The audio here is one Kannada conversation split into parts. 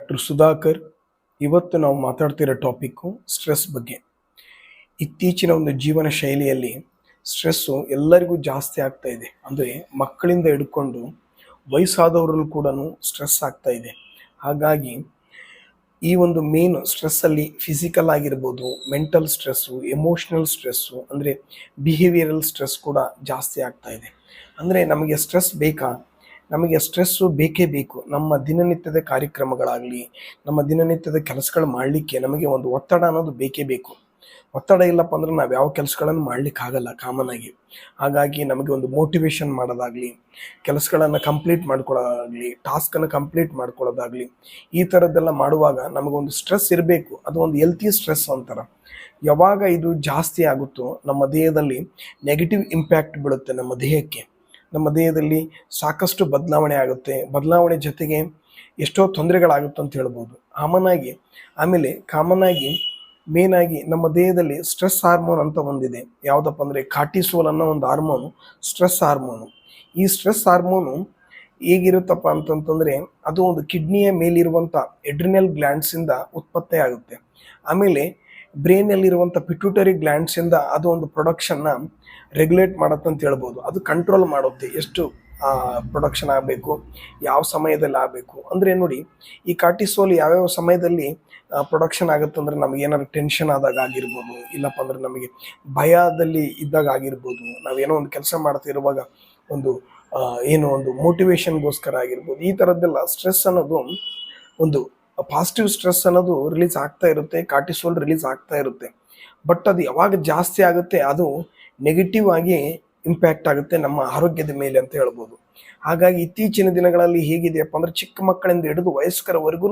ಡಾಕ್ಟರ್ ಸುಧಾಕರ್, ಇವತ್ತು ನಾವು ಮಾತಾಡ್ತಿರೋ ಟಾಪಿಕ್ಕು ಸ್ಟ್ರೆಸ್ ಬಗ್ಗೆ. ಇತ್ತೀಚಿನ ಒಂದು ಜೀವನ ಶೈಲಿಯಲ್ಲಿ ಸ್ಟ್ರೆಸ್ಸು ಎಲ್ಲರಿಗೂ ಜಾಸ್ತಿ ಆಗ್ತಾ ಇದೆ. ಅಂದರೆ ಮಕ್ಕಳಿಂದ ಹಿಡ್ಕೊಂಡು ವಯಸ್ಸಾದವರಲ್ಲೂ ಕೂಡ ಸ್ಟ್ರೆಸ್ ಆಗ್ತಾ ಇದೆ. ಹಾಗಾಗಿ ಈ ಒಂದು ಮೇನ್ ಸ್ಟ್ರೆಸ್ಸಲ್ಲಿ ಫಿಸಿಕಲ್ ಆಗಿರ್ಬೋದು, ಮೆಂಟಲ್ ಸ್ಟ್ರೆಸ್ಸು, ಎಮೋಷ್ನಲ್ ಸ್ಟ್ರೆಸ್ಸು, ಅಂದರೆ ಬಿಹೇವಿಯರಲ್ ಸ್ಟ್ರೆಸ್ ಕೂಡ ಜಾಸ್ತಿ ಆಗ್ತಾ ಇದೆ. ಅಂದರೆ ನಮಗೆ ಸ್ಟ್ರೆಸ್ ಬೇಕಾ? ನಮಗೆ ಸ್ಟ್ರೆಸ್ಸು ಬೇಕೇ ಬೇಕು. ನಮ್ಮ ದಿನನಿತ್ಯದ ಕಾರ್ಯಕ್ರಮಗಳಾಗಲಿ, ನಮ್ಮ ದಿನನಿತ್ಯದ ಕೆಲಸಗಳು ಮಾಡಲಿಕ್ಕೆ ನಮಗೆ ಒಂದು ಒತ್ತಡ ಅನ್ನೋದು ಬೇಕೇ ಬೇಕು. ಒತ್ತಡ ಇಲ್ಲಪ್ಪ ಅಂದ್ರೆ ನಾವು ಯಾವ ಕೆಲಸಗಳನ್ನು ಮಾಡ್ಲಿಕ್ಕೆ ಆಗಲ್ಲ ಕಾಮನ್ ಆಗಿ. ಹಾಗಾಗಿ ನಮಗೆ ಒಂದು ಮೋಟಿವೇಶನ್ ಮಾಡೋದಾಗ್ಲಿ, ಕೆಲಸಗಳನ್ನು ಕಂಪ್ಲೀಟ್ ಮಾಡ್ಕೊಳ್ಳೋದಾಗಲಿ ಟಾಸ್ಕನ್ನು ಕಂಪ್ಲೀಟ್ ಮಾಡ್ಕೊಳ್ಳೋದಾಗ್ಲಿ, ಈ ಥರದ್ದೆಲ್ಲ ಮಾಡುವಾಗ ನಮಗೊಂದು ಸ್ಟ್ರೆಸ್ ಇರಬೇಕು. ಅದು ಒಂದು ಹೆಲ್ತಿ ಸ್ಟ್ರೆಸ್ ಅಂತಾರೆ. ಯಾವಾಗ ಇದು ಜಾಸ್ತಿ ಆಗುತ್ತೋ ನಮ್ಮ ದೇಹದಲ್ಲಿ ನೆಗೆಟಿವ್ ಇಂಪ್ಯಾಕ್ಟ್ ಬೀಳುತ್ತೆ ನಮ್ಮ ದೇಹಕ್ಕೆ. ನಮ್ಮ ದೇಹದಲ್ಲಿ ಸಾಕಷ್ಟು ಬದಲಾವಣೆ ಆಗುತ್ತೆ. ಬದಲಾವಣೆ ಜೊತೆಗೆ ಎಷ್ಟೋ ತೊಂದರೆಗಳಾಗುತ್ತೆ ಅಂತ ಹೇಳ್ಬೋದು. ಕಾಮನ್ ಆಗಿ ಆಮೇಲೆ ಕಾಮನ್ ಆಗಿ ಮೇನ್ ಆಗಿ ನಮ್ಮ ದೇಹದಲ್ಲಿ ಸ್ಟ್ರೆಸ್ ಹಾರ್ಮೋನ್ ಅಂತ ಒಂದಿದೆ. ಯಾವುದಪ್ಪ ಅಂದರೆ ಕಾಟಿಸೋಲ್ ಅನ್ನೋ ಒಂದು ಹಾರ್ಮೋನು, ಸ್ಟ್ರೆಸ್ ಹಾರ್ಮೋನು. ಈ ಸ್ಟ್ರೆಸ್ ಹಾರ್ಮೋನು ಹೇಗಿರುತ್ತಪ್ಪ ಅಂತಂತಂದರೆ ಅದು ಒಂದು ಕಿಡ್ನಿಯ ಮೇಲಿರುವಂಥ ಎಡ್ರಿನಲ್ ಗ್ಲ್ಯಾಂಡ್ಸಿಂದ ಉತ್ಪತ್ತಿ ಆಗುತ್ತೆ. ಆಮೇಲೆ ಬ್ರೈನಲ್ಲಿರುವಂಥ ಪಿಟ್ಯೂಟರಿ ಗ್ಲ್ಯಾಂಡ್ಸಿಂದ ಅದು ಒಂದು ಪ್ರೊಡಕ್ಷನ್ನ ರೆಗ್ಯುಲೇಟ್ ಮಾಡುತ್ತೆ ಅಂತ ಹೇಳ್ಬೋದು. ಅದು ಕಂಟ್ರೋಲ್ ಮಾಡುತ್ತೆ ಎಷ್ಟು ಪ್ರೊಡಕ್ಷನ್ ಆಗಬೇಕು, ಯಾವ ಸಮಯದಲ್ಲಿ ಆಗಬೇಕು. ಅಂದರೆ ನೋಡಿ, ಈ ಕಾರ್ಟಿಸೋಲ್ ಯಾವ್ಯಾವ ಸಮಯದಲ್ಲಿ ಪ್ರೊಡಕ್ಷನ್ ಆಗುತ್ತೆ ಅಂದರೆ ನಮಗೆ ಏನಾದ್ರು ಟೆನ್ಷನ್ ಆದಾಗ ಆಗಿರ್ಬೋದು, ಇಲ್ಲಪ್ಪ ಅಂದ್ರೆ ನಮಗೆ ಭಯದಲ್ಲಿ ಇದ್ದಾಗ ಆಗಿರ್ಬೋದು. ನಾವೇನೋ ಒಂದು ಕೆಲಸ ಮಾಡ್ತಿರುವಾಗ ಒಂದು ಏನು ಒಂದು ಮೋಟಿವೇಶನ್ಗೋಸ್ಕರ ಆಗಿರ್ಬೋದು. ಈ ಥರದ್ದೆಲ್ಲ ಸ್ಟ್ರೆಸ್ ಅನ್ನೋದು ಒಂದು ಪಾಸಿಟಿವ್ ಸ್ಟ್ರೆಸ್ ಅನ್ನೋದು ರಿಲೀಸ್ ಆಗ್ತಾ ಇರುತ್ತೆ ಕಾರ್ಟಿಸೋಲ್ ರಿಲೀಸ್ ಆಗ್ತಾ ಇರುತ್ತೆ. ಬಟ್ ಅದು ಯಾವಾಗ ಜಾಸ್ತಿ ಆಗುತ್ತೆ, ಅದು ನೆಗೆಟಿವ್ ಆಗಿ ಇಂಪ್ಯಾಕ್ಟ್ ಆಗುತ್ತೆ ನಮ್ಮ ಆರೋಗ್ಯದ ಮೇಲೆ ಅಂತ ಹೇಳ್ಬೋದು. ಹಾಗಾಗಿ ಇತ್ತೀಚಿನ ದಿನಗಳಲ್ಲಿ ಹೇಗಿದೆಯಪ್ಪ ಅಂದ್ರೆ ಚಿಕ್ಕ ಮಕ್ಕಳಿಂದ ಹಿಡಿದು ವಯಸ್ಕರವರೆಗೂ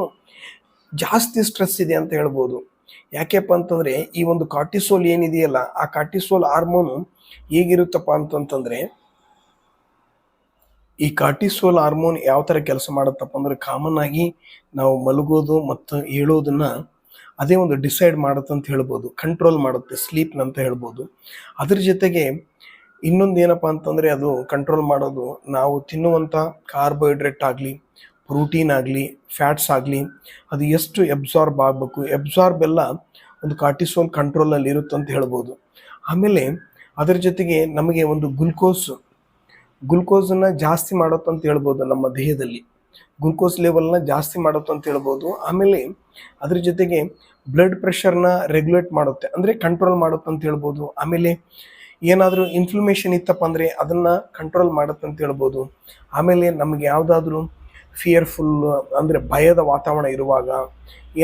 ಜಾಸ್ತಿ ಸ್ಟ್ರೆಸ್ ಇದೆ ಅಂತ ಹೇಳ್ಬೋದು. ಯಾಕೆಪ್ಪ ಅಂತಂದ್ರೆ ಈ ಒಂದು ಕಾರ್ಟಿಸೋಲ್ ಏನಿದೆಯಲ್ಲ, ಆ ಕಾರ್ಟಿಸೋಲ್ ಹಾರ್ಮೋನು ಹೇಗಿರುತ್ತಪ್ಪ ಅಂತಂತಂದ್ರೆ ಈ ಕಾರ್ಟಿಸೋಲ್ ಹಾರ್ಮೋನ್ ಯಾವ ಥರ ಕೆಲಸ ಮಾಡುತ್ತಪ್ಪ ಅಂದ್ರೆ ಕಾಮನ್ ಆಗಿ ನಾವು ಮಲಗೋದು ಮತ್ತು ಹೇಳೋದನ್ನ ಅದೇ ಒಂದು ಡಿಸೈಡ್ ಮಾಡುತ್ತೆ ಅಂತ ಹೇಳ್ಬೋದು ಕಂಟ್ರೋಲ್ ಮಾಡುತ್ತೆ ಸ್ಲೀಪ್ನ ಅಂತ ಹೇಳ್ಬೋದು. ಅದ್ರ ಜೊತೆಗೆ ಇನ್ನೊಂದು ಏನಪ್ಪ ಅಂತಂದರೆ ಅದು ಕಂಟ್ರೋಲ್ ಮಾಡೋದು, ನಾವು ತಿನ್ನುವಂಥ ಕಾರ್ಬೋಹೈಡ್ರೇಟ್ ಆಗಲಿ ಪ್ರೋಟೀನ್ ಆಗಲಿ ಫ್ಯಾಟ್ಸ್ ಆಗಲಿ, ಅದು ಎಷ್ಟು ಎಬ್ಸಾರ್ಬ್ ಆಗಬೇಕು ಎಬ್ಸಾರ್ಬ್ ಎಲ್ಲ ಒಂದು ಕಾರ್ಟಿಸೋಲ್ ಕಂಟ್ರೋಲಲ್ಲಿ ಇರುತ್ತೆ ಅಂತ ಹೇಳ್ಬೋದು. ಆಮೇಲೆ ಅದರ ಜೊತೆಗೆ ನಮಗೆ ಒಂದು ಗ್ಲುಕೋಸ್ ಗ್ಲುಕೋಸನ್ನು ಜಾಸ್ತಿ ಮಾಡುತ್ತೆ ಅಂತ ಹೇಳ್ಬೋದು ನಮ್ಮ ದೇಹದಲ್ಲಿ. ಗ್ಲುಕೋಸ್ ಲೆವೆಲ್ನ ಜಾಸ್ತಿ ಮಾಡುತ್ತೆ ಅಂತ ಹೇಳ್ಬೋದು. ಆಮೇಲೆ ಅದ್ರ ಜೊತೆಗೆ ಬ್ಲಡ್ ಪ್ರೆಷರ್ನ ರೆಗ್ಯುಲೇಟ್ ಮಾಡುತ್ತೆ. ಅಂದರೆ ಕಂಟ್ರೋಲ್ ಮಾಡುತ್ತೆ ಅಂತ ಹೇಳ್ಬೋದು. ಆಮೇಲೆ ಏನಾದರೂ ಇನ್ಫ್ಲಮೇಷನ್ ಇತ್ತಪ್ಪ ಅಂದರೆ ಅದನ್ನು ಕಂಟ್ರೋಲ್ ಮಾಡುತ್ತೆ ಅಂತ ಹೇಳ್ಬೋದು. ಆಮೇಲೆ ನಮಗೆ ಯಾವುದಾದ್ರೂ ಫಿಯರ್ಫುಲ್ ಅಂದರೆ ಭಯದ ವಾತಾವರಣ ಇರುವಾಗ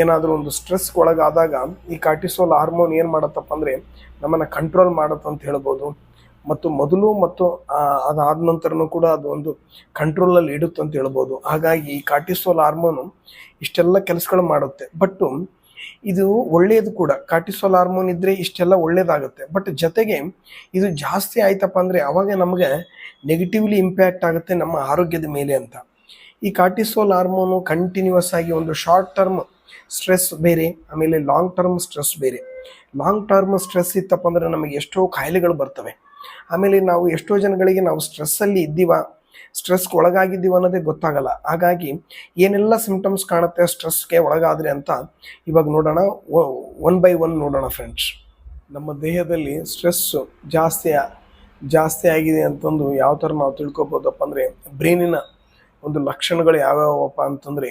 ಏನಾದರೂ ಒಂದು ಸ್ಟ್ರೆಸ್ ಒಳಗಾದಾಗ ಈ ಕಾರ್ಟಿಸೋಲ್ ಹಾರ್ಮೋನ್ ಏನು ಮಾಡುತ್ತಪ್ಪ ಅಂದರೆ ನಮ್ಮನ್ನು ಕಂಟ್ರೋಲ್ ಮಾಡುತ್ತೆ ಅಂತ ಹೇಳ್ಬೋದು. ಮತ್ತು ಮೊದಲು ಮತ್ತು ಅದಾದ ನಂತರನೂ ಕೂಡ ಅದು ಒಂದು ಕಂಟ್ರೋಲಲ್ಲಿ ಇಡುತ್ತೆ ಅಂತ ಹೇಳ್ಬೋದು. ಹಾಗಾಗಿ ಈ ಕಾರ್ಟಿಸೋಲ್ ಹಾರ್ಮೋನು ಇಷ್ಟೆಲ್ಲ ಕೆಲಸಗಳು ಮಾಡುತ್ತೆ. ಬಟ್ಟು ಇದು ಒಳ್ಳೆಯದು ಕೂಡ. ಕಾರ್ಟಿಸೋಲ್ ಹಾರ್ಮೋನ್ ಇದ್ದರೆ ಇಷ್ಟೆಲ್ಲ ಒಳ್ಳೇದಾಗುತ್ತೆ. ಬಟ್ ಜೊತೆಗೆ ಇದು ಜಾಸ್ತಿ ಆಯ್ತಪ್ಪ ಅಂದರೆ ಅವಾಗ ನಮಗೆ ನೆಗೆಟಿವ್ಲಿ ಇಂಪ್ಯಾಕ್ಟ್ ಆಗುತ್ತೆ ನಮ್ಮ ಆರೋಗ್ಯದ ಮೇಲೆ ಅಂತ. ಈ ಕಾರ್ಟಿಸೋಲ್ ಹಾರ್ಮೋನು ಕಂಟಿನ್ಯೂಸ್ ಆಗಿ ಒಂದು ಶಾರ್ಟ್ ಟರ್ಮ್ ಸ್ಟ್ರೆಸ್ ಬೇರೆ, ಆಮೇಲೆ ಲಾಂಗ್ ಟರ್ಮ್ ಸ್ಟ್ರೆಸ್ ಬೇರೆ. ಲಾಂಗ್ ಟರ್ಮ್ ಸ್ಟ್ರೆಸ್ ಇತ್ತಪ್ಪ ಅಂದರೆ ನಮಗೆ ಎಷ್ಟೋ ಕಾಯಿಲೆಗಳು ಬರ್ತವೆ. ಆಮೇಲೆ ನಾವು ಎಷ್ಟೋ ಜನಗಳಿಗೆ ನಾವು ಸ್ಟ್ರೆಸ್ಸಲ್ಲಿ ಇದ್ದೀವ ಸ್ಟ್ರೆಸ್ಗೆ ಒಳಗಾಗಿದ್ದೀವ ಅನ್ನೋದೇ ಗೊತ್ತಾಗಲ್ಲ. ಹಾಗಾಗಿ ಏನೆಲ್ಲ ಸಿಂಪ್ಟಮ್ಸ್ ಕಾಣುತ್ತೆ ಸ್ಟ್ರೆಸ್ಗೆ ಒಳಗಾದರೆ ಅಂತ ಇವಾಗ ನೋಡೋಣ. ಒನ್ ಬೈ ಒನ್ ನೋಡೋಣ ಫ್ರೆಂಡ್ಸ್ ನಮ್ಮ ದೇಹದಲ್ಲಿ ಸ್ಟ್ರೆಸ್ಸು ಜಾಸ್ತಿ ಜಾಸ್ತಿ ಆಗಿದೆ ಅಂತಂದು ಯಾವ ಥರ ನಾವು ತಿಳ್ಕೊಬೋದಪ್ಪ ಅಂದರೆ ಬ್ರೈನಿನ ಒಂದು ಲಕ್ಷಣಗಳು ಯಾವ್ಯಾವಪ್ಪ ಅಂತಂದರೆ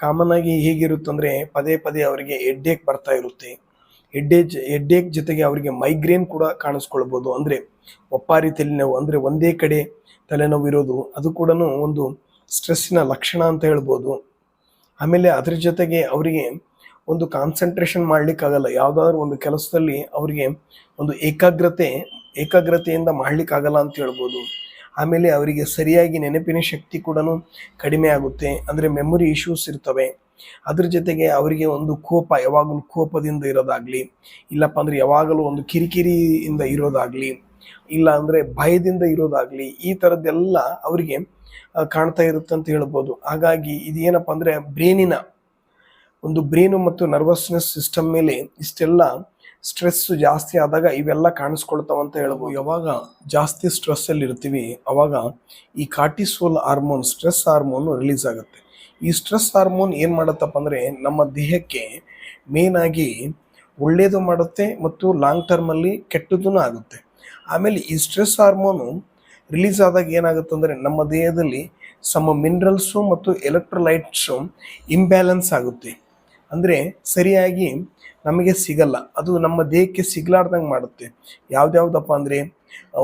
ಕಾಮನ್ ಆಗಿ ಹೇಗಿರುತ್ತಂದರೆ ಪದೇ ಪದೇ ಅವರಿಗೆ ಎಡ್ಡೇಕ್ ಬರ್ತಾ ಇರುತ್ತೆ. ಎಡ್ಡೇಜ್ ಎಡ್ಡೇಕ್ ಜೊತೆಗೆ ಅವರಿಗೆ ಮೈಗ್ರೇನ್ ಕೂಡ ಕಾಣಿಸ್ಕೊಳ್ಬೋದು. ಅಂದರೆ ಒಪ್ಪಾರಿ ತಲೆನೋವು ಅಂದರೆ ಒಂದೇ ಕಡೆ ತಲೆನೋವು ಇರೋದು, ಅದು ಕೂಡ ಒಂದು ಸ್ಟ್ರೆಸ್ಸಿನ ಲಕ್ಷಣ ಅಂತ ಹೇಳ್ಬೋದು. ಆಮೇಲೆ ಅದ್ರ ಜೊತೆಗೆ ಅವರಿಗೆ ಒಂದು ಕಾನ್ಸಂಟ್ರೇಷನ್ ಮಾಡಲಿಕ್ಕಾಗಲ್ಲ, ಯಾವುದಾದ್ರೂ ಒಂದು ಕೆಲಸದಲ್ಲಿ ಅವರಿಗೆ ಒಂದು ಏಕಾಗ್ರತೆ, ಏಕಾಗ್ರತೆಯಿಂದ ಮಾಡಲಿಕ್ಕಾಗಲ್ಲ ಅಂತ ಹೇಳ್ಬೋದು. ಆಮೇಲೆ ಅವರಿಗೆ ಸರಿಯಾಗಿ ನೆನಪಿನ ಶಕ್ತಿ ಕೂಡ ಕಡಿಮೆ ಆಗುತ್ತೆ, ಅಂದರೆ ಮೆಮೊರಿ ಇಶ್ಯೂಸ್ ಇರ್ತವೆ. ಅದ್ರ ಜೊತೆಗೆ ಅವರಿಗೆ ಒಂದು ಕೋಪ, ಯಾವಾಗಲೂ ಕೋಪದಿಂದ ಇರೋದಾಗ್ಲಿ, ಇಲ್ಲಪ್ಪ ಅಂದ್ರೆ ಯಾವಾಗಲೂ ಒಂದು ಕಿರಿಕಿರಿಯಿಂದ ಇರೋದಾಗ್ಲಿ ಇಲ್ಲ ಅಂದ್ರೆ ಭಯದಿಂದ ಇರೋದಾಗ್ಲಿ ಈ ತರದ್ದೆಲ್ಲ ಅವರಿಗೆ ಕಾಣ್ತಾ ಇರುತ್ತೆ ಅಂತ ಹೇಳ್ಬೋದು. ಹಾಗಾಗಿ ಇದೇನಪ್ಪ ಅಂದ್ರೆ ಬ್ರೇನಿನ, ಒಂದು ಬ್ರೇನು ಮತ್ತು ನರ್ವಸ್ನೆಸ್ ಸಿಸ್ಟಮ್ ಮೇಲೆ ಇಷ್ಟೆಲ್ಲ ಸ್ಟ್ರೆಸ್ ಜಾಸ್ತಿ ಆದಾಗ ಇವೆಲ್ಲ ಕಾಣಿಸ್ಕೊಳ್ತಾವ ಅಂತ ಹೇಳ್ಬೋದು. ಯಾವಾಗ ಜಾಸ್ತಿ ಸ್ಟ್ರೆಸ್ ಅಲ್ಲಿ ಇರ್ತೀವಿ, ಅವಾಗ ಈ cortisol hormone, stress hormone release ಆಗುತ್ತೆ. ಈ ಸ್ಟ್ರೆಸ್ ಹಾರ್ಮೋನ್ ಏನು ಮಾಡತ್ತಪ್ಪ ಅಂದ್ರೆ ನಮ್ಮ ದೇಹಕ್ಕೆ ಮೇನ್ ಆಗಿ ಒಳ್ಳೆಯದು ಮಾಡುತ್ತೆ ಮತ್ತು ಲಾಂಗ್ ಟರ್ಮಲ್ಲಿ ಕೆಟ್ಟದೂ ಆಗುತ್ತೆ. ಆಮೇಲೆ ಈ ಸ್ಟ್ರೆಸ್ ಹಾರ್ಮೋನು ರಿಲೀಸ್ ಆದಾಗ ಏನಾಗುತ್ತೆ ಅಂದರೆ ನಮ್ಮ ದೇಹದಲ್ಲಿ ಸಮ ಮಿನರಲ್ಸು ಮತ್ತು ಎಲೆಕ್ಟ್ರೋಲೈಟ್ಸು ಇಂಬ್ಯಾಲೆನ್ಸ್ ಆಗುತ್ತೆ. ಅಂದರೆ ಸರಿಯಾಗಿ ನಮಗೆ ಸಿಗಲ್ಲ. ಅದು ನಮ್ಮ ದೇಹಕ್ಕೆ ಸಿಗ್ಲಾರ್ದಂಗೆ ಮಾಡುತ್ತೆ. ಯಾವ್ದ್ಯಾವ್ದಪ್ಪ ಅಂದರೆ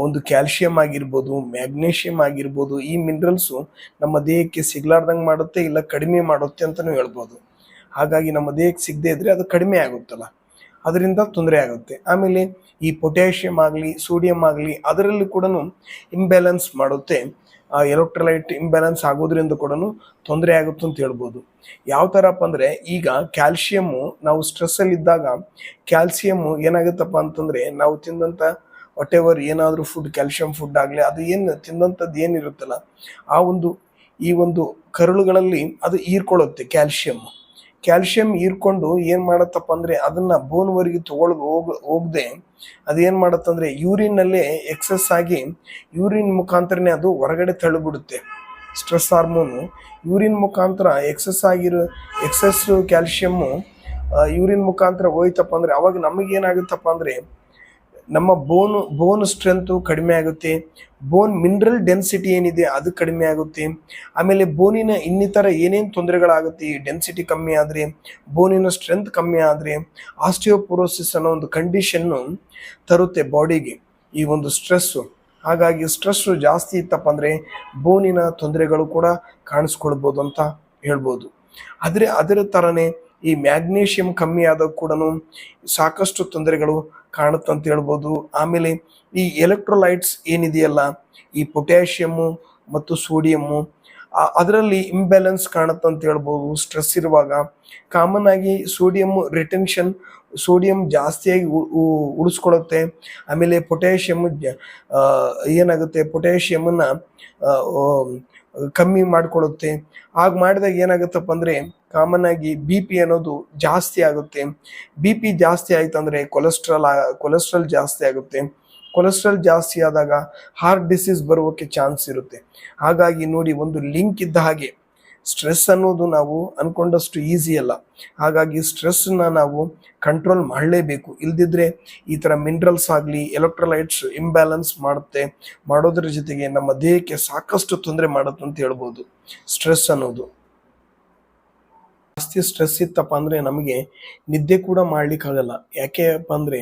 ಒಂದು ಕ್ಯಾಲ್ಶಿಯಂ ಆಗಿರ್ಬೋದು, ಮ್ಯಾಗ್ನೇಷಿಯಂ ಆಗಿರ್ಬೋದು, ಈ ಮಿನರಲ್ಸು ನಮ್ಮ ದೇಹಕ್ಕೆ ಸಿಗ್ಲಾರ್ದಂಗೆ ಮಾಡುತ್ತೆ ಇಲ್ಲ ಕಡಿಮೆ ಮಾಡುತ್ತೆ ಅಂತಲೂ ಹೇಳ್ಬೋದು. ಹಾಗಾಗಿ ನಮ್ಮ ದೇಹಕ್ಕೆ ಸಿಗದೇ ಇದ್ರೆ ಅದು ಕಡಿಮೆ ಆಗುತ್ತಲ್ಲ. ಅದರಿಂದ ತೊಂದರೆ ಆಗುತ್ತೆ. ಆಮೇಲೆ ಈ ಪೊಟ್ಯಾಷಿಯಂ ಆಗಲಿ, ಸೋಡಿಯಂ ಆಗಲಿ ಅದರಲ್ಲಿ ಕೂಡ ಇಂಬ್ಯಾಲೆನ್ಸ್ ಮಾಡುತ್ತೆ. ಎಲೆಕ್ಟ್ರೋಲೈಟ್ ಇಂಬ್ಯಾಲೆನ್ಸ್ ಆಗೋದ್ರಿಂದ ಕೂಡ ತೊಂದರೆ ಆಗುತ್ತೆ ಅಂತ ಹೇಳ್ಬೋದು. ಯಾವ ಥರಪ್ಪ ಅಂದರೆ ಈಗ ಕ್ಯಾಲ್ಶಿಯಮ್ಮು ನಾವು ಸ್ಟ್ರೆಸ್ಸಲ್ಲಿ ಇದ್ದಾಗ ಕ್ಯಾಲ್ಸಿಯಮ್ಮು ಏನಾಗುತ್ತಪ್ಪ ಅಂತಂದರೆ ನಾವು ತಿಂದಂಥ ವಾಟ್ ಎವರ್ ಏನಾದರೂ ಫುಡ್ ಕ್ಯಾಲ್ಶಿಯಂ ಫುಡ್ ಆಗಲಿ ಅದು ಏನು ತಿಂದಂಥದ್ದು ಏನಿರುತ್ತಲ್ಲ, ಆ ಒಂದು ಈ ಒಂದು ಕರುಳುಗಳಲ್ಲಿ ಅದು ಹೀರ್ಕೊಳ್ಳುತ್ತೆ ಕ್ಯಾಲ್ಶಿಯಮ್ ಕ್ಯಾಲ್ಶಿಯಂ ಹೀರ್ಕೊಂಡು ಏನು ಮಾಡತ್ತಪ್ಪ ಅಂದರೆ ಅದನ್ನು ಬೋನ್ವರೆಗೆ ತಗೊಳ್ ಹೋಗ, ಹೋಗದೆ ಅದೇನು ಮಾಡತ್ತಂದರೆ ಯೂರಿನ್ನಲ್ಲೇ ಎಕ್ಸಸ್ ಆಗಿ ಯೂರಿನ್ ಮುಖಾಂತರನೇ ಅದು ಹೊರಗಡೆ ತಳ್ಳಿಬಿಡುತ್ತೆ. ಸ್ಟ್ರೆಸ್ ಹಾರ್ಮೋನು ಯೂರಿನ್ ಮುಖಾಂತರ ಎಕ್ಸಸ್ ಆಗಿರೋ ಎಕ್ಸಸ್ ಕ್ಯಾಲ್ಶಿಯಮ್ಮು ಯೂರಿನ್ ಮುಖಾಂತರ ಹೋಯ್ತಪ್ಪ ಅಂದರೆ ಅವಾಗ ನಮಗೇನಾಗುತ್ತಪ್ಪ ಅಂದರೆ ನಮ್ಮ ಬೋನು ಬೋನ್ ಸ್ಟ್ರೆಂತು ಕಡಿಮೆ ಆಗುತ್ತೆ. ಬೋನ್ ಮಿನರಲ್ ಡೆನ್ಸಿಟಿ ಏನಿದೆ ಅದು ಕಡಿಮೆ ಆಗುತ್ತೆ. ಆಮೇಲೆ ಬೋನಿನ ಇನ್ನಿತರ ಏನೇನು ತೊಂದರೆಗಳಾಗುತ್ತೆ, ಈ ಡೆನ್ಸಿಟಿ ಕಮ್ಮಿ ಆದರೆ ಬೋನಿನ ಸ್ಟ್ರೆಂತ್ ಕಮ್ಮಿ ಆದರೆ ಆಸ್ಟಿಯೋಪೊರೋಸಿಸ್ ಅನ್ನೋ ಒಂದು ಕಂಡೀಷನ್ನು ತರುತ್ತೆ ಬಾಡಿಗೆ ಈ ಒಂದು ಸ್ಟ್ರೆಸ್ಸು ಹಾಗಾಗಿ ಸ್ಟ್ರೆಸ್ಸು ಜಾಸ್ತಿ ಇತ್ತಪ್ಪ ಅಂದರೆ ಬೋನಿನ ತೊಂದರೆಗಳು ಕೂಡ ಕಾಣಿಸ್ಕೊಳ್ಬೋದು ಅಂತ ಹೇಳ್ಬೋದು. ಆದರೆ ಅದರ ಥರನೇ ಈ ಮ್ಯಾಗ್ನೀಷಿಯಂ ಕಮ್ಮಿ ಆದಾಗ ಕೂಡ ಸಾಕಷ್ಟು ತೊಂದರೆಗಳು ಕಾಣುತ್ತಂತ ಹೇಳ್ಬೋದು. ಆಮೇಲೆ ಈ ಎಲೆಕ್ಟ್ರೋಲೈಟ್ಸ್ ಏನಿದೆಯಲ್ಲ, ಈ ಪೊಟ್ಯಾಷಿಯಮ್ಮು ಮತ್ತು ಸೋಡಿಯಮ್ಮು ಅದರಲ್ಲಿ ಇಂಬ್ಯಾಲೆನ್ಸ್ ಕಾಣುತ್ತಂತ ಹೇಳ್ಬೋದು ಸ್ಟ್ರೆಸ್ ಇರುವಾಗ. ಕಾಮನ್ ಆಗಿ ಸೋಡಿಯಂ ರಿಟೆನ್ಷನ್ ಸೋಡಿಯಂ ಜಾಸ್ತಿಯಾಗಿ ಉಳಿಸ್ಕೊಳುತ್ತೆ ಆಮೇಲೆ ಪೊಟ್ಯಾಷಿಯಮ್ ಏನಾಗುತ್ತೆ ಪೊಟ್ಯಾಷಿಯಮನ್ನು ಕಮ್ಮಿ ಮಾಡಿಕೊಳ್ಳುತ್ತೆ. ಹಾಗೆ ಮಾಡಿದಾಗ ಏನಾಗುತ್ತಪ್ಪ ಅಂದರೆ ಕಾಮನ್ ಆಗಿ ಬಿ ಪಿ ಅನ್ನೋದು ಜಾಸ್ತಿ ಆಗುತ್ತೆ. ಬಿ ಪಿ ಜಾಸ್ತಿ ಆಯ್ತು ಅಂದರೆ ಕೊಲೆಸ್ಟ್ರಾಲ್ ಕೊಲೆಸ್ಟ್ರಾಲ್ ಜಾಸ್ತಿ ಆಗುತ್ತೆ. ಕೊಲೆಸ್ಟ್ರಾಲ್ ಜಾಸ್ತಿ ಆದಾಗ ಹಾರ್ಟ್ ಡಿಸೀಸ್ ಬರುವಕ್ಕೆ ಚಾನ್ಸ್ ಇರುತ್ತೆ. ಹಾಗಾಗಿ ನೋಡಿ ಒಂದು ಲಿಂಕ್ ಇದ್ದ ಹಾಗೆ ಸ್ಟ್ರೆಸ್ ಅನ್ನೋದು ನಾವು ಅನ್ಕೊಂಡಷ್ಟು ಈಸಿ ಅಲ್ಲ. ಹಾಗಾಗಿ ಸ್ಟ್ರೆಸ್ನ ನಾವು ಕಂಟ್ರೋಲ್ ಮಾಡಲೇಬೇಕು. ಇಲ್ದಿದ್ರೆ ಈ ಥರ ಮಿನರಲ್ಸ್ ಆಗಲಿ ಎಲೆಕ್ಟ್ರೋಲೈಟ್ಸ್ ಇಂಬ್ಯಾಲೆನ್ಸ್ ಮಾಡುತ್ತೆ. ಮಾಡೋದ್ರ ಜೊತೆಗೆ ನಮ್ಮ ದೇಹಕ್ಕೆ ಸಾಕಷ್ಟು ತೊಂದರೆ ಮಾಡುತ್ತೆ ಅಂತ ಹೇಳ್ಬೋದು. ಸ್ಟ್ರೆಸ್ ಅನ್ನೋದು. ಜಾಸ್ತಿ ಸ್ಟ್ರೆಸ್ ಇತ್ತಪ್ಪ ಅಂದರೆ ನಮಗೆ ನಿದ್ದೆ ಕೂಡ ಮಾಡ್ಲಿಕ್ಕಾಗಲ್ಲ ಯಾಕೆಪ್ಪ ಅಂದರೆ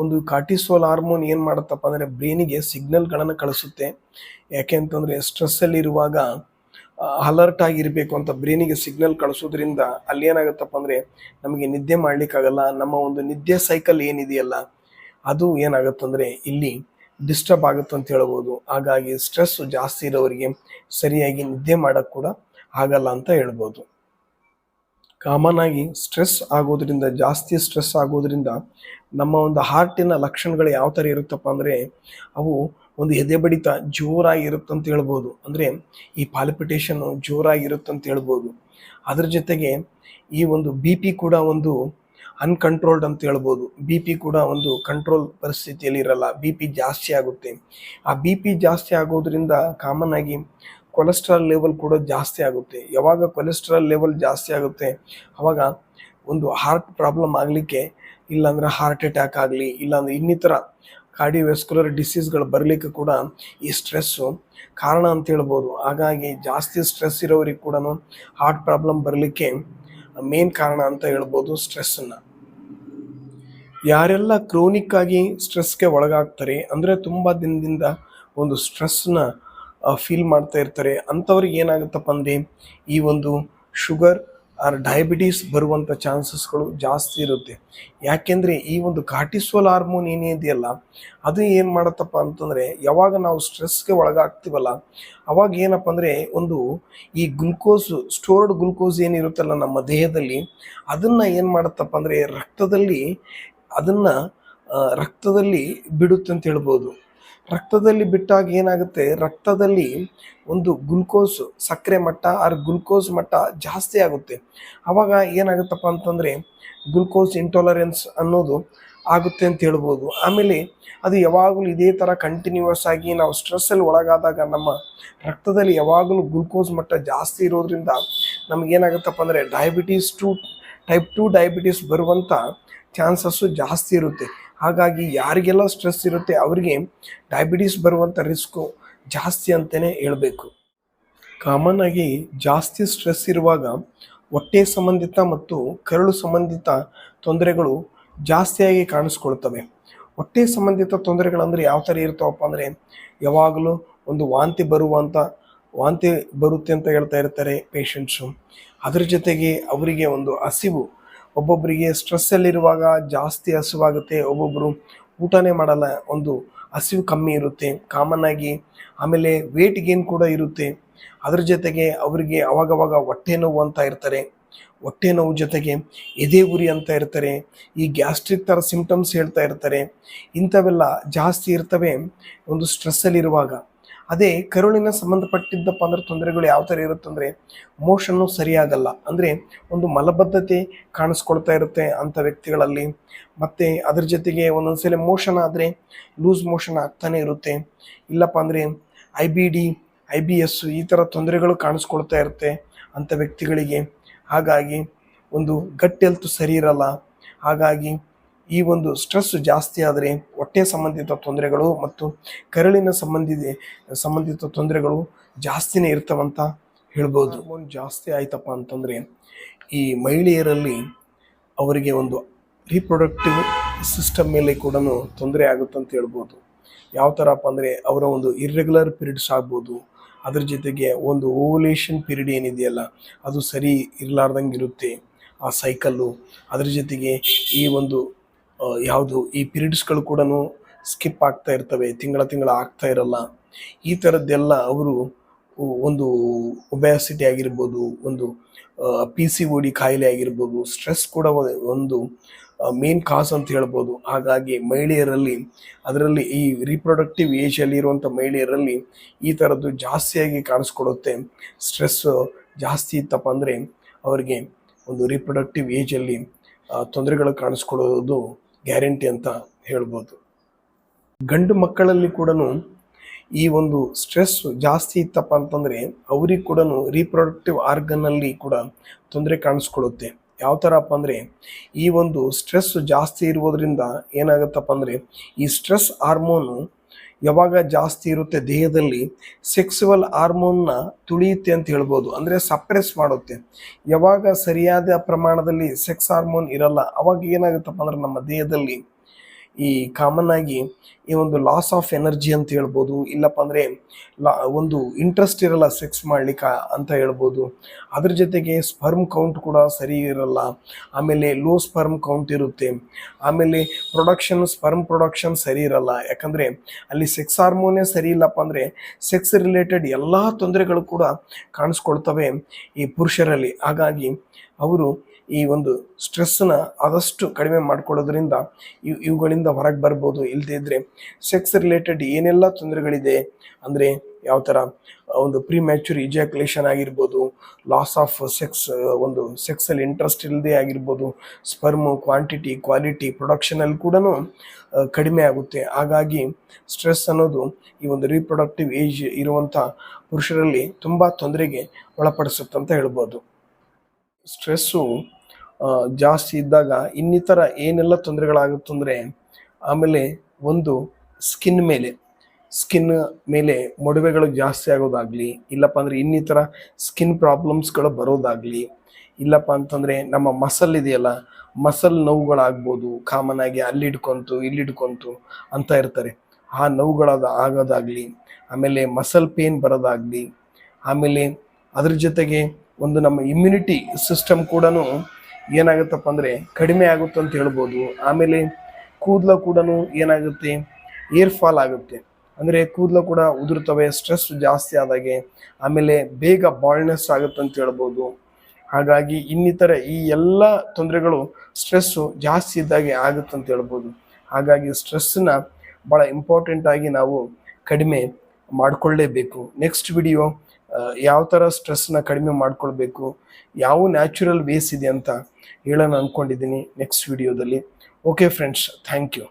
ಒಂದು ಕಾರ್ಟಿಸೋಲ್ ಹಾರ್ಮೋನ್ ಏನು ಮಾಡುತ್ತಪ್ಪ ಅಂದರೆ ಬ್ರೈನಿಗೆ ಸಿಗ್ನಲ್ಗಳನ್ನು ಕಳಿಸುತ್ತೆ. ಯಾಕೆ ಅಂತಂದರೆ ಸ್ಟ್ರೆಸ್ಸಲ್ಲಿರುವಾಗ ಅಲರ್ಟ್ ಆಗಿರಬೇಕು ಅಂತ ಬ್ರೈನಿಗೆ ಸಿಗ್ನಲ್ ಕಳಿಸೋದ್ರಿಂದ ಅಲ್ಲಿ ಏನಾಗುತ್ತಪ್ಪ ಅಂದರೆ ನಮಗೆ ನಿದ್ದೆ ಮಾಡಲಿಕ್ಕಾಗಲ್ಲ ನಮ್ಮ ಒಂದು ನಿದ್ದೆ ಸೈಕಲ್ ಏನಿದೆಯಲ್ಲ, ಅದು ಏನಾಗುತ್ತಂದರೆ ಇಲ್ಲಿ ಡಿಸ್ಟರ್ಬ್ ಆಗುತ್ತೆ ಅಂತ ಹೇಳ್ಬೋದು. ಹಾಗಾಗಿ ಸ್ಟ್ರೆಸ್ ಜಾಸ್ತಿ ಇರೋರಿಗೆ ಸರಿಯಾಗಿ ನಿದ್ದೆ ಮಾಡೋಕ್ಕೆ ಕೂಡ ಆಗಲ್ಲ ಅಂತ ಹೇಳ್ಬೋದು. ಕಾಮನ್ ಆಗಿ ಸ್ಟ್ರೆಸ್ ಆಗೋದ್ರಿಂದ, ಜಾಸ್ತಿ ಸ್ಟ್ರೆಸ್ ಆಗೋದ್ರಿಂದ ನಮ್ಮ ಒಂದು ಹಾರ್ಟಿನ ಲಕ್ಷಣಗಳು ಯಾವ ಥರ ಇರುತ್ತಪ್ಪ ಅಂದರೆ, ಅವು ಒಂದು ಎದೆ ಬಡಿತ ಅಂತ ಹೇಳ್ಬೋದು. ಅಂದರೆ ಈ ಪಾಲಿಪಿಟೇಷನ್ನು ಜೋರಾಗಿರುತ್ತೆ ಅಂತ ಹೇಳ್ಬೋದು. ಅದರ ಜೊತೆಗೆ ಈ ಒಂದು ಬಿ ಪಿ ಕೂಡ ಒಂದು ಅನ್ಕಂಟ್ರೋಲ್ಡ್ ಅಂತ ಹೇಳ್ಬೋದು. ಬಿ ಪಿ ಕೂಡ ಒಂದು ಕಂಟ್ರೋಲ್ ಪರಿಸ್ಥಿತಿಯಲ್ಲಿ ಇರಲ್ಲ. ಬಿ ಪಿ ಜಾಸ್ತಿ ಆಗುತ್ತೆ. ಆ ಬಿ ಪಿ ಜಾಸ್ತಿ ಆಗೋದ್ರಿಂದ ಕಾಮನ್ ಆಗಿ ಕೊಲೆಸ್ಟ್ರಾಲ್ ಲೆವೆಲ್ ಕೂಡ ಜಾಸ್ತಿ ಆಗುತ್ತೆ. ಯಾವಾಗ ಕೊಲೆಸ್ಟ್ರಾಲ್ ಲೆವೆಲ್ ಜಾಸ್ತಿ ಆಗುತ್ತೆ, ಅವಾಗ ಒಂದು ಹಾರ್ಟ್ ಪ್ರಾಬ್ಲಮ್ ಆಗಲಿಕ್ಕೆ, ಇಲ್ಲಾಂದ್ರೆ ಹಾರ್ಟ್ ಅಟ್ಯಾಕ್ ಆಗಲಿ, ಇಲ್ಲಾಂದ್ರೆ ಇನ್ನಿತರ ಕಾರ್ಡಿಯೋವೆಸ್ಕ್ಯುಲರ್ ಡಿಸೀಸ್ಗಳು ಬರಲಿಕ್ಕೆ ಕೂಡ ಈ ಸ್ಟ್ರೆಸ್ಸು ಕಾರಣ ಅಂತ ಹೇಳ್ಬೋದು. ಹಾಗಾಗಿ ಜಾಸ್ತಿ ಸ್ಟ್ರೆಸ್ ಇರೋರಿಗೆ ಕೂಡ ಹಾರ್ಟ್ ಪ್ರಾಬ್ಲಮ್ ಬರಲಿಕ್ಕೆ ಮೇನ್ ಕಾರಣ ಅಂತ ಹೇಳ್ಬೋದು ಸ್ಟ್ರೆಸ್ಸನ್ನು ಯಾರೆಲ್ಲ ಕ್ರೋನಿಕ್ ಆಗಿ ಸ್ಟ್ರೆಸ್ಗೆ ಒಳಗಾಗ್ತಾರೆ, ಅಂದರೆ ತುಂಬ ದಿನದಿಂದ ಒಂದು ಸ್ಟ್ರೆಸ್ನ ಫೀಲ್ ಮಾಡ್ತಾ ಇರ್ತಾರೆ. ಅಂಥವ್ರಿಗೆ ಏನಾಗುತ್ತಪ್ಪ ಅಂದರೆ, ಈ ಒಂದು ಶುಗರ್ ಆರ್ ಡಯಾಬಿಟೀಸ್ ಬರುವಂಥ ಚಾನ್ಸಸ್ಗಳು ಜಾಸ್ತಿ ಇರುತ್ತೆ. ಯಾಕೆಂದರೆ, ಈ ಒಂದು ಕಾರ್ಟಿಸೋಲ್ ಹಾರ್ಮೋನ್ ಏನಿದೆಯಲ್ಲ ಅದು ಏನು ಮಾಡುತ್ತಪ್ಪ ಅಂತಂದರೆ, ಯಾವಾಗ ನಾವು ಸ್ಟ್ರೆಸ್ಗೆ ಒಳಗಾಗ್ತೀವಲ್ಲ, ಅವಾಗ ಏನಪ್ಪ ಅಂದರೆ, ಒಂದು ಈ ಗ್ಲುಕೋಸ್ ಸ್ಟೋರ್ಡ್ ಗ್ಲುಕೋಸ್ ಏನಿರುತ್ತಲ್ಲ ನಮ್ಮ ದೇಹದಲ್ಲಿ, ಅದನ್ನು ಏನು ಮಾಡುತ್ತಪ್ಪ ಅಂದರೆ, ರಕ್ತದಲ್ಲಿ, ಅದನ್ನು ರಕ್ತದಲ್ಲಿ ಬಿಡುತ್ತೆ ಅಂತ ಹೇಳ್ಬೋದು. ರಕ್ತದಲ್ಲಿ ಬಿಟ್ಟಾಗ ಏನಾಗುತ್ತೆ? ರಕ್ತದಲ್ಲಿ ಒಂದು ಗ್ಲುಕೋಸ್, ಸಕ್ಕರೆ ಮಟ್ಟ ಆರ್ ಗ್ಲುಕೋಸ್ ಮಟ್ಟ ಜಾಸ್ತಿ ಆಗುತ್ತೆ. ಆವಾಗ ಏನಾಗುತ್ತಪ್ಪ ಅಂತಂದರೆ ಗ್ಲುಕೋಸ್ ಇಂಟಾಲರೆನ್ಸ್ ಅನ್ನೋದು ಆಗುತ್ತೆ ಅಂತ ಹೇಳ್ಬೋದು. ಆಮೇಲೆ ಅದು ಯಾವಾಗಲೂ ಇದೇ ಥರ ಕಂಟಿನ್ಯೂಯಸ್ ಆಗಿ ನಾವು ಸ್ಟ್ರೆಸ್ಸಲ್ಲಿ ಒಳಗಾದಾಗ ನಮ್ಮ ರಕ್ತದಲ್ಲಿ ಯಾವಾಗಲೂ ಗ್ಲುಕೋಸ್ ಮಟ್ಟ ಜಾಸ್ತಿ ಇರೋದ್ರಿಂದ ನಮಗೇನಾಗುತ್ತಪ್ಪ ಅಂದರೆ diabetes to type two diabetes ಬರುವಂಥ ಚಾನ್ಸಸ್ಸು ಜಾಸ್ತಿ ಇರುತ್ತೆ. ಹಾಗಾಗಿ ಯಾರಿಗೆಲ್ಲ ಸ್ಟ್ರೆಸ್ ಇರುತ್ತೆ ಅವರಿಗೆ ಡಯಾಬಿಟೀಸ್ ಬರುವಂಥ ರಿಸ್ಕು ಜಾಸ್ತಿ ಅಂತಲೇ ಹೇಳಬೇಕು. ಕಾಮನ್ ಆಗಿ ಜಾಸ್ತಿ ಸ್ಟ್ರೆಸ್ ಇರುವಾಗ ಹೊಟ್ಟೆ ಸಂಬಂಧಿತ ಮತ್ತು ಕರಳು ಸಂಬಂಧಿತ ತೊಂದರೆಗಳು ಜಾಸ್ತಿಯಾಗಿ ಕಾಣಿಸ್ಕೊಳ್ತವೆ. ಹೊಟ್ಟೆ ಸಂಬಂಧಿತ ತೊಂದರೆಗಳಂದರೆ ಯಾವ ಥರ ಇರ್ತಾವಪ್ಪ ಅಂದರೆ ಯಾವಾಗಲೂ ಒಂದು ವಾಂತಿ ಬರುವಂಥ ವಾಂತಿ ಬರುತ್ತೆ ಅಂತ ಹೇಳ್ತಾ ಇರ್ತಾರೆ ಪೇಷಂಟ್ಸು ಅದರ ಜೊತೆಗೆ ಅವರಿಗೆ ಒಂದು ಹಸಿವು ಒಬ್ಬೊಬ್ಬರಿಗೆ ಸ್ಟ್ರೆಸ್ಸಲ್ಲಿರುವಾಗ ಜಾಸ್ತಿ ಹಸಿವಾಗುತ್ತೆ ಒಬ್ಬೊಬ್ಬರು ಊಟನೇ ಮಾಡಲ್ಲ, ಒಂದು ಹಸಿವು ಕಮ್ಮಿ ಇರುತ್ತೆ. ಕಾಮನ್ ಆಗಿ ಆಮೇಲೆ ವೇಟ್ ಗೇನ್ ಕೂಡ ಇರುತ್ತೆ. ಅದ್ರ ಜೊತೆಗೆ ಅವರಿಗೆ ಅವಾಗವಾಗ ಹೊಟ್ಟೆ ನೋವು ಅಂತ ಇರ್ತಾರೆ. ಹೊಟ್ಟೆ ನೋವು ಜೊತೆಗೆ ಎದೆ ಉರಿ ಅಂತ ಇರ್ತಾರೆ. ಈ ಗ್ಯಾಸ್ಟ್ರಿಕ್ ಥರ ಸಿಂಪ್ಟಮ್ಸ್ ಹೇಳ್ತಾ ಇರ್ತಾರೆ. ಇಂಥವೆಲ್ಲ ಜಾಸ್ತಿ ಇರ್ತವೆ, ಒಂದು ಸ್ಟ್ರೆಸ್ಸಲ್ಲಿರುವಾಗ ಅದೇ ಕರುಳಿನ ಸಂಬಂಧಪಟ್ಟಿದ್ದಪ್ಪ ಅಂದ್ರೆ ತೊಂದರೆಗಳು ಯಾವ ಥರ ಇರುತ್ತೆ ಅಂದರೆ ಮೋಷನ್ನು ಸರಿಯಾಗಲ್ಲ. ಅಂದರೆ ಒಂದು ಮಲಬದ್ಧತೆ ಕಾಣಿಸ್ಕೊಳ್ತಾ ಇರುತ್ತೆ ಅಂಥ ವ್ಯಕ್ತಿಗಳಲ್ಲಿ. ಮತ್ತು ಅದ್ರ ಜೊತೆಗೆ ಒಂದೊಂದ್ಸಲ ಮೋಷನ್ ಆದರೆ ಲೂಸ್ ಮೋಷನ್ ಆಗ್ತಾನೆ ಇರುತ್ತೆ. ಇಲ್ಲಪ್ಪ ಅಂದರೆ I B D I B S ಈ ಥರ ತೊಂದರೆಗಳು ಕಾಣಿಸ್ಕೊಳ್ತಾ ಇರುತ್ತೆ ಅಂಥ ವ್ಯಕ್ತಿಗಳಿಗೆ. ಹಾಗಾಗಿ ಒಂದು ಗಟ್ಟಿ ಹೆಲ್ತ್ ಸರಿ ಇರಲ್ಲ. ಹಾಗಾಗಿ ಈ ಒಂದು ಸ್ಟ್ರೆಸ್ ಜಾಸ್ತಿ ಆದರೆ ಹೊಟ್ಟೆ ಸಂಬಂಧಿತ ತೊಂದರೆಗಳು ಮತ್ತು ಕರಳಿನ ಸಂಬಂಧಿತ ಸಂಬಂಧಿತ ತೊಂದರೆಗಳು ಜಾಸ್ತಿನೇ ಇರ್ತವಂತ ಹೇಳ್ಬೋದು. ಒಂದು ಜಾಸ್ತಿ ಆಯ್ತಪ್ಪ ಅಂತಂದರೆ ಈ ಮಹಿಳೆಯರಲ್ಲಿ ಅವರಿಗೆ ಒಂದು ರೀಪ್ರೊಡಕ್ಟಿವ್ ಸಿಸ್ಟಮ್ ಮೇಲೆ ಕೂಡ ತೊಂದರೆ ಆಗುತ್ತೆ ಅಂತ ಹೇಳ್ಬೋದು. ಯಾವ ಥರಪ್ಪ ಅಂದರೆ ಅವರ ಒಂದು ಇರ್ರೆಗ್ಯುಲರ್ ಪೀರಿಯಡ್ಸ್ ಆಗ್ಬೋದು. ಅದ್ರ ಜೊತೆಗೆ ಒಂದು ಓವಲೇಷನ್ ಪೀರಿಯಡ್ ಏನಿದೆಯಲ್ಲ ಅದು ಸರಿ ಇರಲಾರ್ದಂಗೆ ಇರುತ್ತೆ ಆ ಸೈಕಲ್ಲು ಅದ್ರ ಜೊತೆಗೆ ಈ ಒಂದು ಯಾವುದು ಈ ಪೀರಿಯಡ್ಸ್ಗಳು ಕೂಡ ಸ್ಕಿಪ್ ಆಗ್ತಾ ಇರ್ತವೆ, ತಿಂಗಳ ತಿಂಗಳ ಆಗ್ತಾ ಇರಲ್ಲ. ಈ ಥರದ್ದೆಲ್ಲ ಅವರು ಒಂದು ಒಬ್ಯಾಸಿಟಿ ಆಗಿರ್ಬೋದು, ಒಂದು ಪಿ ಸಿ ಓ ಡಿ ಕಾಯಿಲೆ ಆಗಿರ್ಬೋದು, ಸ್ಟ್ರೆಸ್ ಕೂಡ ಒಂದು ಮೇನ್ ಕಾಸ್ ಅಂತ ಹೇಳ್ಬೋದು. ಹಾಗಾಗಿ ಮಹಿಳೆಯರಲ್ಲಿ, ಅದರಲ್ಲಿ ಈ ರೀಪ್ರೊಡಕ್ಟಿವ್ ಏಜಲ್ಲಿ ಇರುವಂಥ ಮಹಿಳೆಯರಲ್ಲಿ ಈ ಥರದ್ದು ಜಾಸ್ತಿಯಾಗಿ ಕಾಣಿಸ್ಕೊಡುತ್ತೆ. ಸ್ಟ್ರೆಸ್ ಜಾಸ್ತಿ ಇತ್ತಪ್ಪ ಅಂದರೆ ಅವರಿಗೆ ಒಂದು ರೀಪ್ರೊಡಕ್ಟಿವ್ ಏಜಲ್ಲಿ ತೊಂದರೆಗಳು ಕಾಣಿಸ್ಕೊಳ್ಳೋದು ಗ್ಯಾರಂಟಿ ಅಂತ ಹೇಳ್ಬೋದು. ಗಂಡು ಮಕ್ಕಳಲ್ಲಿ ಕೂಡ ಈ ಒಂದು ಸ್ಟ್ರೆಸ್ ಜಾಸ್ತಿ ಇತ್ತಪ್ಪ ಅಂತಂದರೆ ಅವ್ರಿಗೆ ಕೂಡ ರೀಪ್ರೊಡಕ್ಟಿವ್ ಆರ್ಗನ್ನಲ್ಲಿ ಕೂಡ ತೊಂದರೆ ಕಾಣಿಸ್ಕೊಳ್ಳುತ್ತೆ. ಯಾವ ಥರಪ್ಪ ಅಂದರೆ ಈ ಒಂದು ಸ್ಟ್ರೆಸ್ ಜಾಸ್ತಿ ಇರುವುದರಿಂದ ಏನಾಗುತ್ತಪ್ಪ ಅಂದರೆ ಈ ಸ್ಟ್ರೆಸ್ ಹಾರ್ಮೋನು ಯಾವಾಗ ಜಾಸ್ತಿ ಇರುತ್ತೆ ದೇಹದಲ್ಲಿ ಸೆಕ್ಸುವಲ್ ಹಾರ್ಮೋನ್ನ ತುಳಿಯುತ್ತೆ ಅಂತ ಹೇಳ್ಬೋದು. ಅಂದರೆ ಸಪ್ರೆಸ್ ಮಾಡುತ್ತೆ. ಯಾವಾಗ ಸರಿಯಾದ ಪ್ರಮಾಣದಲ್ಲಿ ಸೆಕ್ಸ್ ಹಾರ್ಮೋನ್ ಇರಲ್ಲ, ಅವಾಗ ಏನಾಗುತ್ತಪ್ಪ ಅಂದ್ರೆ ನಮ್ಮ ದೇಹದಲ್ಲಿ ಈ ಕಾಮನ್ ಆಗಿ ಈ ಒಂದು ಲಾಸ್ ಆಫ್ ಎನರ್ಜಿ ಅಂತ ಹೇಳ್ಬೋದು, ಇಲ್ಲಪ್ಪ ಅಂದರೆ ಲಾ, ಒಂದು ಇಂಟ್ರೆಸ್ಟ್ ಇರಲ್ಲ ಸೆಕ್ಸ್ ಮಾಡ್ಲಿಕ್ಕೆ ಅಂತ ಹೇಳ್ಬೋದು. ಅದ್ರ ಜೊತೆಗೆ ಸ್ಪರ್ಮ್ ಕೌಂಟ್ ಕೂಡ ಸರಿ ಇರಲ್ಲ. ಆಮೇಲೆ ಲೋ ಸ್ಪರ್ಮ್ ಕೌಂಟ್ ಇರುತ್ತೆ. ಆಮೇಲೆ ಪ್ರೊಡಕ್ಷನ್ ಸ್ಪರ್ಮ್ ಪ್ರೊಡಕ್ಷನ್ ಸರಿ ಇರಲ್ಲ. ಯಾಕಂದರೆ ಅಲ್ಲಿ ಸೆಕ್ಸ್ ಹಾರ್ಮೋನೇ ಸರಿ ಇಲ್ಲಪ್ಪ ಅಂದರೆ ಸೆಕ್ಸ್ ರಿಲೇಟೆಡ್ ಎಲ್ಲ ತೊಂದರೆಗಳು ಕೂಡ ಕಾಣಿಸ್ಕೊಳ್ತವೆ ಈ ಪುರುಷರಲ್ಲಿ. ಹಾಗಾಗಿ ಅವರು ಈ ಒಂದು ಸ್ಟ್ರೆಸ್ಸನ್ನ ಆದಷ್ಟು ಕಡಿಮೆ ಮಾಡ್ಕೊಳ್ಳೋದ್ರಿಂದ ಇವು ಇವುಗಳಿಂದ ಹೊರಗೆ ಬರ್ಬೋದು. ಇಲ್ಲದೇ ಇದ್ದರೆ ಸೆಕ್ಸ್ ರಿಲೇಟೆಡ್ ಏನೆಲ್ಲ ತೊಂದರೆಗಳಿದೆ ಅಂದರೆ ಯಾವ ಥರ ಒಂದು ಪ್ರೀ ಮ್ಯಾಚುರ್ ಇಜಾಕ್ಯುಲೇಷನ್ ಆಗಿರ್ಬೋದು, ಲಾಸ್ ಆಫ್ ಸೆಕ್ಸ್, ಒಂದು ಸೆಕ್ಸಲ್ಲಿ ಇಂಟ್ರೆಸ್ಟ್ ಇಲ್ಲದೆ ಆಗಿರ್ಬೋದು, ಸ್ಪರ್ಮು ಕ್ವಾಂಟಿಟಿ, ಕ್ವಾಲಿಟಿ ಪ್ರೊಡಕ್ಷನಲ್ಲಿ ಕೂಡ ಕಡಿಮೆ ಆಗುತ್ತೆ. ಹಾಗಾಗಿ ಸ್ಟ್ರೆಸ್ ಅನ್ನೋದು ಈ ಒಂದು ರೀಪ್ರೊಡಕ್ಟಿವ್ ಏಜ್ ಇರುವಂಥ ಪುರುಷರಲ್ಲಿ ತುಂಬ ತೊಂದರೆಗೆ ಒಳಪಡಿಸುತ್ತಂತ ಹೇಳ್ಬೋದು. ಸ್ಟ್ರೆಸ್ಸು ಜಾಸ್ತಿ ಇದ್ದಾಗ ಇನ್ನಿತರ ಏನೆಲ್ಲ ತೊಂದರೆಗಳಾಗುತ್ತಂದರೆ ಆಮೇಲೆ ಒಂದು ಸ್ಕಿನ್ ಮೇಲೆ. ಸ್ಕಿನ್ ಮೇಲೆ ಮೊಡವೆಗಳು ಜಾಸ್ತಿ ಆಗೋದಾಗಲಿ, ಇಲ್ಲಪ್ಪ ಅಂದರೆ ಇನ್ನಿತರ ಸ್ಕಿನ್ ಪ್ರಾಬ್ಲಮ್ಸ್ಗಳು ಬರೋದಾಗಲಿ, ಇಲ್ಲಪ್ಪ ಅಂತಂದರೆ ನಮ್ಮ ಮಸಲ್ ಇದೆಯಲ್ಲ ಮಸಲ್ ನೋವುಗಳಾಗ್ಬೋದು ಕಾಮನ್ ಆಗಿ ಅಲ್ಲಿ ಹಿಡ್ಕೊಂತು, ಇಲ್ಲಿ ಹಿಡ್ಕೊಂತು ಅಂತ ಇರ್ತಾರೆ. ಆ ನೋವುಗಳಾದ ಆಗೋದಾಗಲಿ, ಆಮೇಲೆ ಮಸಲ್ ಪೇನ್ ಬರೋದಾಗಲಿ, ಆಮೇಲೆ ಅದ್ರ ಜೊತೆಗೆ ಒಂದು ನಮ್ಮ ಇಮ್ಯುನಿಟಿ ಸಿಸ್ಟಮ್ ಕೂಡ ಏನಾಗುತ್ತಪ್ಪ ಅಂದರೆ ಕಡಿಮೆ ಆಗುತ್ತೆ ಅಂತ ಹೇಳ್ಬೋದು. ಆಮೇಲೆ ಕೂದಲ ಕೂಡ ಏನಾಗುತ್ತೆ? ಏರ್ ಫಾಲ್ ಆಗುತ್ತೆ. ಅಂದರೆ ಕೂದಲು ಕೂಡ ಉದುರ್ತವೆ, ಸ್ಟ್ರೆಸ್ ಜಾಸ್ತಿ ಆದಾಗೆ. ಆಮೇಲೆ ಬೇಗ ಬಾಳ್ನೆಸ್ ಆಗುತ್ತೆ ಅಂತ ಹೇಳ್ಬೋದು. ಹಾಗಾಗಿ ಇನ್ನಿತರ ಈ ಎಲ್ಲ ತೊಂದರೆಗಳು ಸ್ಟ್ರೆಸ್ಸು ಜಾಸ್ತಿ ಇದ್ದಾಗೆ ಆಗುತ್ತೆ ಅಂತ ಹೇಳ್ಬೋದು. ಹಾಗಾಗಿ ಸ್ಟ್ರೆಸ್ಸನ್ನ ಭಾಳ ಇಂಪಾರ್ಟೆಂಟ್ ಆಗಿ ನಾವು ಕಡಿಮೆ ಮಾಡಿಕೊಳ್ಳೇಬೇಕು. ನೆಕ್ಸ್ಟ್ ವಿಡಿಯೋ ಯಾವ ಥರ ಸ್ಟ್ರೆಸ್ನ ಕಡಿಮೆ ಮಾಡ್ಕೊಳ್ಬೇಕು, ಯಾವ ನ್ಯಾಚುರಲ್ ವೇಸ್ ಇದೆ ಅಂತ ಹೇಳೋಣ ಅಂದ್ಕೊಂಡಿದ್ದೀನಿ ನೆಕ್ಸ್ಟ್ ವಿಡಿಯೋದಲ್ಲಿ ಓಕೆ ಫ್ರೆಂಡ್ಸ್ ಥ್ಯಾಂಕ್ ಯು